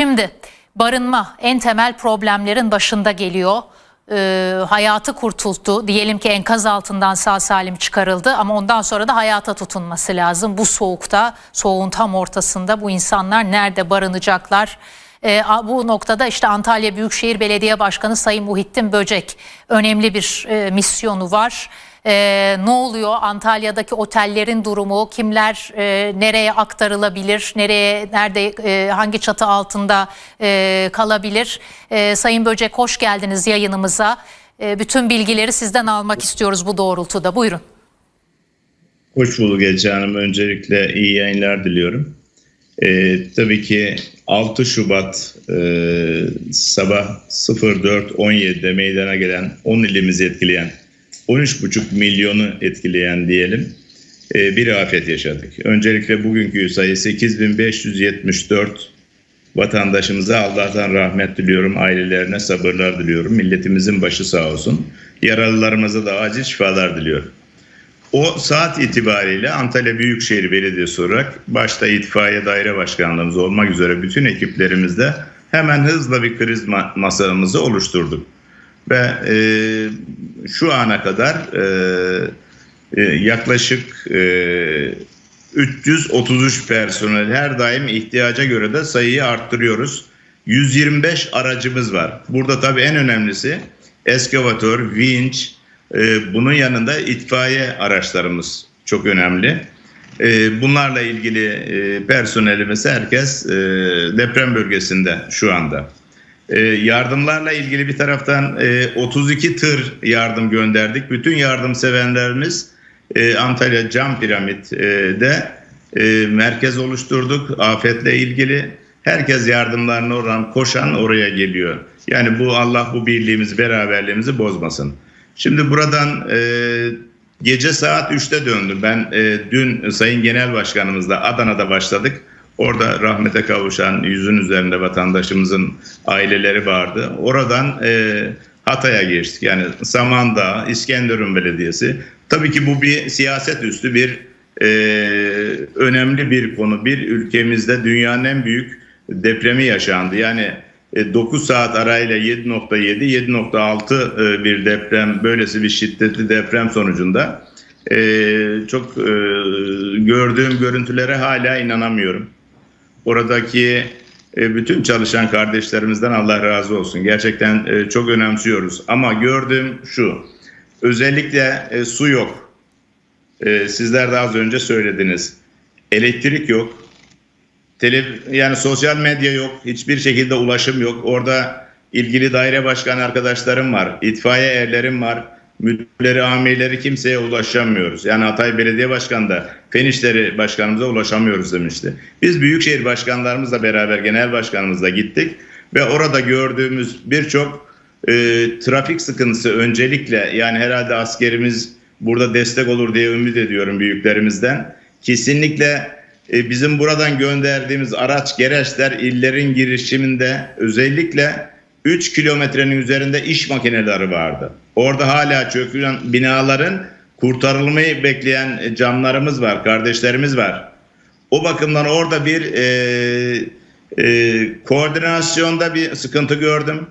Şimdi barınma en temel problemlerin başında geliyor. Ee, hayatı kurtuldu. Diyelim ki enkaz altından sağ salim çıkarıldı ama ondan sonra da hayata tutunması lazım. Bu soğukta, soğuğun tam ortasında bu insanlar nerede barınacaklar? A- bu noktada işte Antalya Büyükşehir Belediye Başkanı Sayın Muhittin Böcek önemli bir e, misyonu var. Ee, ne oluyor Antalya'daki otellerin durumu, kimler e, nereye aktarılabilir, nereye, nerede, e, hangi çatı altında e, kalabilir? E, Sayın Böcek hoş geldiniz yayınımıza. E, bütün bilgileri sizden almak istiyoruz bu doğrultuda. Buyurun. Hoş bulduk Ece Hanım. Öncelikle iyi yayınlar diliyorum. Ee, tabii ki 6 Şubat e, sabah 04.17'de meydana gelen 10 ilimizi etkileyen 13,5 milyonu etkileyen diyelim e, bir afet yaşadık. Öncelikle bugünkü sayı 8574 vatandaşımıza Allah'tan rahmet diliyorum, ailelerine sabırlar diliyorum. Milletimizin başı sağ olsun. Yaralılarımıza da acil şifalar diliyorum. O saat itibariyle Antalya Büyükşehir Belediyesi olarak başta itfaiye daire başkanlığımız olmak üzere bütün ekiplerimizle hemen hızla bir kriz ma- masamızı oluşturduk. Ve e, şu ana kadar e, e, yaklaşık e, 333 personel her daim ihtiyaca göre de sayıyı arttırıyoruz. 125 aracımız var. Burada tabii en önemlisi eskavatör, vinç, e, bunun yanında itfaiye araçlarımız çok önemli. E, bunlarla ilgili e, personelimiz herkes e, deprem bölgesinde şu anda. E, yardımlarla ilgili bir taraftan e, 32 tır yardım gönderdik. Bütün yardımseverlerimiz e, Antalya Cam Piramit'de e, merkez oluşturduk afetle ilgili. Herkes yardımlarını oradan koşan oraya geliyor. Yani bu Allah bu birliğimizi, beraberliğimizi bozmasın. Şimdi buradan e, gece saat 3'te döndüm. Ben e, dün Sayın Genel Başkanımızla Adana'da başladık. Orada rahmete kavuşan yüzün üzerinde vatandaşımızın aileleri vardı. Oradan e, Hatay'a geçtik. Yani Samandağ, İskenderun Belediyesi. Tabii ki bu bir siyaset üstü bir e, önemli bir konu. Bir ülkemizde dünyanın en büyük depremi yaşandı. Yani e, 9 saat arayla 7.7, 7.6 e, bir deprem, böylesi bir şiddetli deprem sonucunda e, çok e, gördüğüm görüntülere hala inanamıyorum. Oradaki e, bütün çalışan kardeşlerimizden Allah razı olsun. Gerçekten e, çok önemsiyoruz. Ama gördüğüm şu, özellikle e, su yok. Sizler de az önce söylediniz. Elektrik yok. Tele, yani sosyal medya yok. Hiçbir şekilde ulaşım yok. Orada ilgili daire başkan arkadaşlarım var. itfaiye erlerim var. Müdürleri, amirleri kimseye ulaşamıyoruz. Yani Hatay Belediye Başkanı da Fen İşleri Başkanımıza ulaşamıyoruz demişti. Biz Büyükşehir Başkanlarımızla beraber Genel Başkanımızla gittik ve orada gördüğümüz birçok e, trafik sıkıntısı öncelikle yani herhalde askerimiz burada destek olur diye ümit ediyorum büyüklerimizden. Kesinlikle e, bizim buradan gönderdiğimiz araç gereçler illerin girişiminde özellikle 3 kilometrenin üzerinde iş makineleri vardı. Orada hala çökülen binaların kurtarılmayı bekleyen camlarımız var, kardeşlerimiz var. O bakımdan orada bir e, e, koordinasyonda bir sıkıntı gördüm.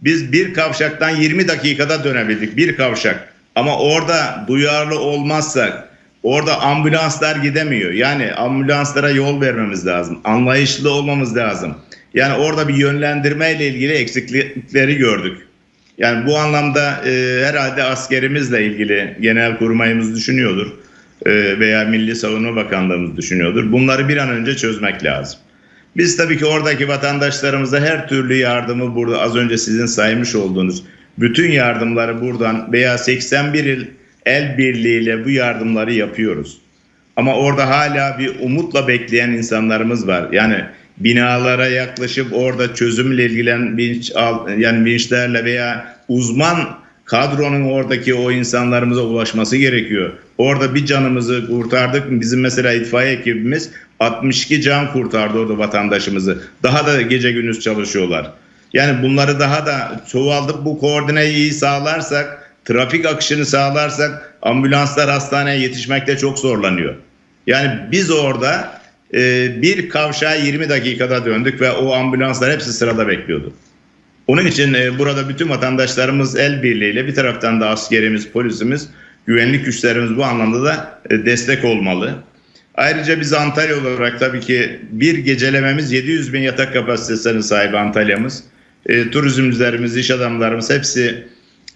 Biz bir kavşaktan 20 dakikada dönebildik. Bir kavşak. Ama orada duyarlı olmazsak orada ambulanslar gidemiyor. Yani ambulanslara yol vermemiz lazım. Anlayışlı olmamız lazım. Yani orada bir yönlendirme ile ilgili eksiklikleri gördük. Yani bu anlamda e, herhalde askerimizle ilgili genel kurmayımız düşünüyordur. E, veya Milli Savunma Bakanlığımız düşünüyordur. Bunları bir an önce çözmek lazım. Biz tabii ki oradaki vatandaşlarımıza her türlü yardımı burada az önce sizin saymış olduğunuz bütün yardımları buradan veya 81 il el birliğiyle bu yardımları yapıyoruz. Ama orada hala bir umutla bekleyen insanlarımız var. Yani binalara yaklaşıp orada çözümle ilgilen vinç yani vinçlerle veya uzman kadronun oradaki o insanlarımıza ulaşması gerekiyor. Orada bir canımızı kurtardık. Bizim mesela itfaiye ekibimiz 62 can kurtardı orada vatandaşımızı. Daha da gece gündüz çalışıyorlar. Yani bunları daha da çoğaltıp bu koordineyi iyi sağlarsak, trafik akışını sağlarsak ambulanslar hastaneye yetişmekte çok zorlanıyor. Yani biz orada bir kavşağa 20 dakikada döndük ve o ambulanslar hepsi sırada bekliyordu. Onun için e, burada bütün vatandaşlarımız el birliğiyle bir taraftan da askerimiz, polisimiz, güvenlik güçlerimiz bu anlamda da e, destek olmalı. Ayrıca biz Antalya olarak tabii ki bir gecelememiz 700 bin yatak kapasitesine sahip Antalya'mız. E, turizmcilerimiz, iş adamlarımız hepsi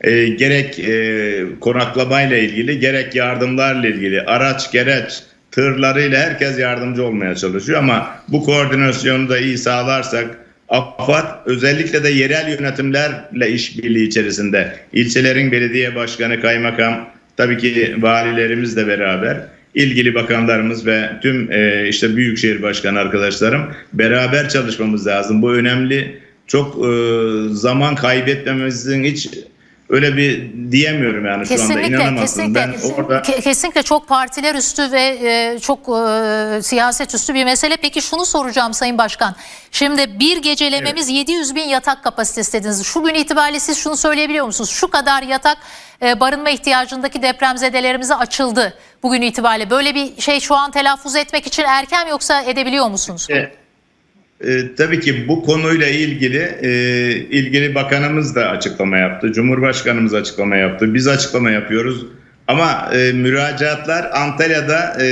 e, gerek e, konaklamayla ilgili gerek yardımlarla ilgili araç gereç tırlarıyla herkes yardımcı olmaya çalışıyor ama bu koordinasyonu da iyi sağlarsak AFAD özellikle de yerel yönetimlerle işbirliği içerisinde ilçelerin belediye başkanı, kaymakam, tabii ki valilerimizle beraber ilgili bakanlarımız ve tüm e, işte büyükşehir başkanı arkadaşlarım beraber çalışmamız lazım. Bu önemli. Çok e, zaman kaybetmememizin hiç öyle bir diyemiyorum yani şu anda Kesinlikle, inanamazsın. kesinlikle, Ben orada Ke- kesinlikle çok partiler üstü ve e, çok e, siyaset üstü bir mesele. Peki şunu soracağım Sayın Başkan. Şimdi bir gecelememiz 700 bin yatak kapasitesi dediniz. Şu gün itibariyle siz şunu söyleyebiliyor musunuz? Şu kadar yatak e, barınma ihtiyacındaki depremzedelerimize açıldı bugün itibariyle. Böyle bir şey şu an telaffuz etmek için erken yoksa edebiliyor musunuz? E, e, tabii ki bu konuyla ilgili e, ilgili bakanımız da açıklama yaptı. Cumhurbaşkanımız açıklama yaptı. Biz açıklama yapıyoruz. Ama e, müracaatlar Antalya'da e,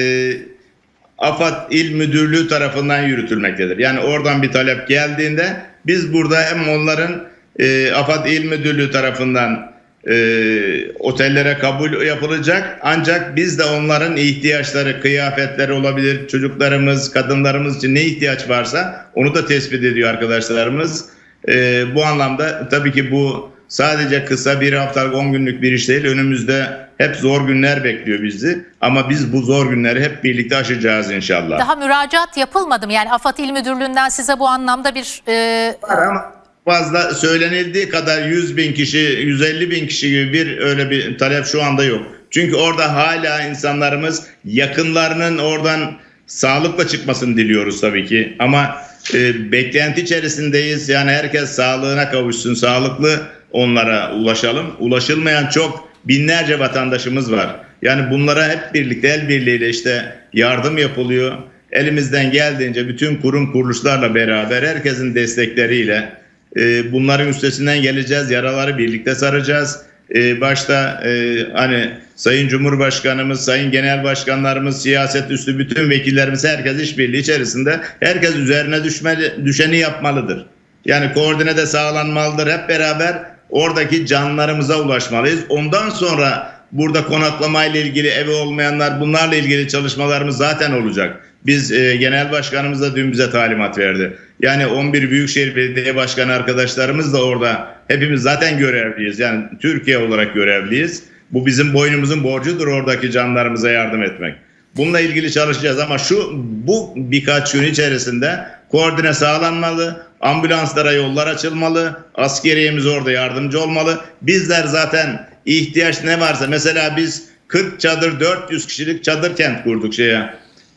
AFAD İl Müdürlüğü tarafından yürütülmektedir. Yani oradan bir talep geldiğinde biz burada hem onların e, AFAD İl Müdürlüğü tarafından e, otellere kabul yapılacak. Ancak biz de onların ihtiyaçları, kıyafetleri olabilir, çocuklarımız, kadınlarımız için ne ihtiyaç varsa onu da tespit ediyor arkadaşlarımız. E, bu anlamda tabii ki bu sadece kısa bir haftalık 10 günlük bir iş değil. Önümüzde hep zor günler bekliyor bizi. Ama biz bu zor günleri hep birlikte aşacağız inşallah. Daha müracaat yapılmadı mı? Yani AFAD İl Müdürlüğü'nden size bu anlamda bir e, var ama fazla söylenildiği kadar 100 bin kişi, 150 bin kişi gibi bir öyle bir talep şu anda yok. Çünkü orada hala insanlarımız yakınlarının oradan sağlıkla çıkmasını diliyoruz tabii ki. Ama e, beklenti içerisindeyiz. Yani herkes sağlığına kavuşsun, sağlıklı onlara ulaşalım. Ulaşılmayan çok binlerce vatandaşımız var. Yani bunlara hep birlikte el birliğiyle işte yardım yapılıyor. Elimizden geldiğince bütün kurum kuruluşlarla beraber herkesin destekleriyle e, bunların üstesinden geleceğiz. Yaraları birlikte saracağız. E, başta e, hani Sayın Cumhurbaşkanımız, Sayın Genel Başkanlarımız, siyaset üstü bütün vekillerimiz herkes işbirliği içerisinde. Herkes üzerine düşmeli, düşeni yapmalıdır. Yani koordine de sağlanmalıdır. Hep beraber oradaki canlarımıza ulaşmalıyız. Ondan sonra burada konaklamayla ilgili evi olmayanlar bunlarla ilgili çalışmalarımız zaten olacak. Biz e, genel başkanımız da dün bize talimat verdi. Yani 11 Büyükşehir Belediye Başkanı arkadaşlarımız da orada. Hepimiz zaten görevliyiz. Yani Türkiye olarak görevliyiz. Bu bizim boynumuzun borcudur oradaki canlarımıza yardım etmek. Bununla ilgili çalışacağız ama şu bu birkaç gün içerisinde koordine sağlanmalı, ambulanslara yollar açılmalı, askeriyemiz orada yardımcı olmalı. Bizler zaten ihtiyaç ne varsa mesela biz 40 çadır 400 kişilik çadır kent kurduk şeye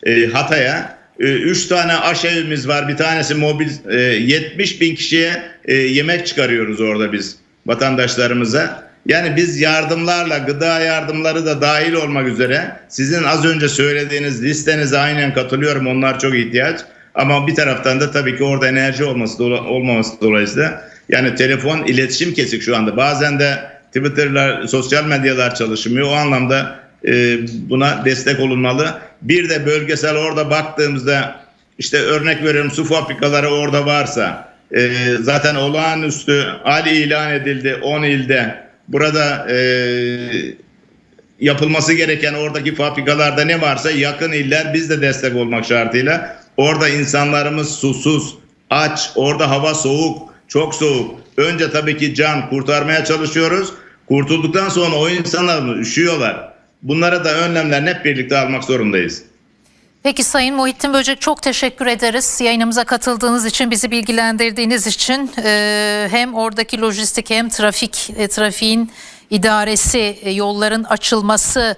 e, Hatay'a. 3 tane aşevimiz var. Bir tanesi mobil. E, 70 bin kişiye e, yemek çıkarıyoruz orada biz vatandaşlarımıza. Yani biz yardımlarla gıda yardımları da dahil olmak üzere sizin az önce söylediğiniz listenize aynen katılıyorum. Onlar çok ihtiyaç. Ama bir taraftan da tabii ki orada enerji olması dola- olmaması dolayısıyla yani telefon iletişim kesik şu anda. Bazen de Twitter'lar, sosyal medyalar çalışmıyor. O anlamda e, buna destek olunmalı. Bir de bölgesel orada baktığımızda işte örnek veriyorum su fabrikaları orada varsa e, zaten olağanüstü hal ilan edildi 10 ilde. Burada e, yapılması gereken oradaki fabrikalarda ne varsa yakın iller biz de destek olmak şartıyla orada insanlarımız susuz, aç, orada hava soğuk, çok soğuk. Önce tabii ki can kurtarmaya çalışıyoruz. Kurtulduktan sonra o insanlar üşüyorlar. Bunlara da önlemlerini hep birlikte almak zorundayız. Peki Sayın Muhittin Böcek çok teşekkür ederiz. Yayınımıza katıldığınız için, bizi bilgilendirdiğiniz için Ee, hem oradaki lojistik hem trafik, e, trafiğin idaresi, e, yolların açılması,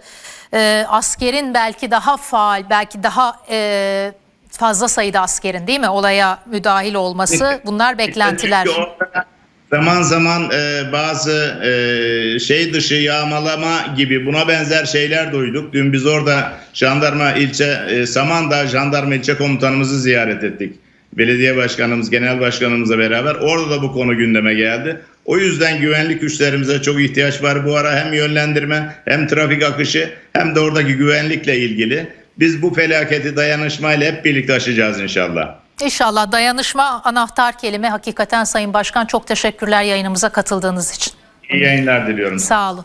e, askerin belki daha faal, belki daha e, fazla sayıda askerin değil mi olaya müdahil olması bunlar beklentiler. Çünkü orada Zaman zaman e, bazı e, şey dışı yağmalama gibi buna benzer şeyler duyduk. Dün biz orada jandarma ilçe e, Samandağ jandarma ilçe komutanımızı ziyaret ettik. Belediye başkanımız, genel başkanımızla beraber orada da bu konu gündeme geldi. O yüzden güvenlik güçlerimize çok ihtiyaç var bu ara hem yönlendirme hem trafik akışı hem de oradaki güvenlikle ilgili. Biz bu felaketi dayanışmayla hep birlikte aşacağız inşallah. İnşallah dayanışma anahtar kelime. Hakikaten Sayın Başkan çok teşekkürler yayınımıza katıldığınız için. İyi yayınlar diliyorum. Sağ olun.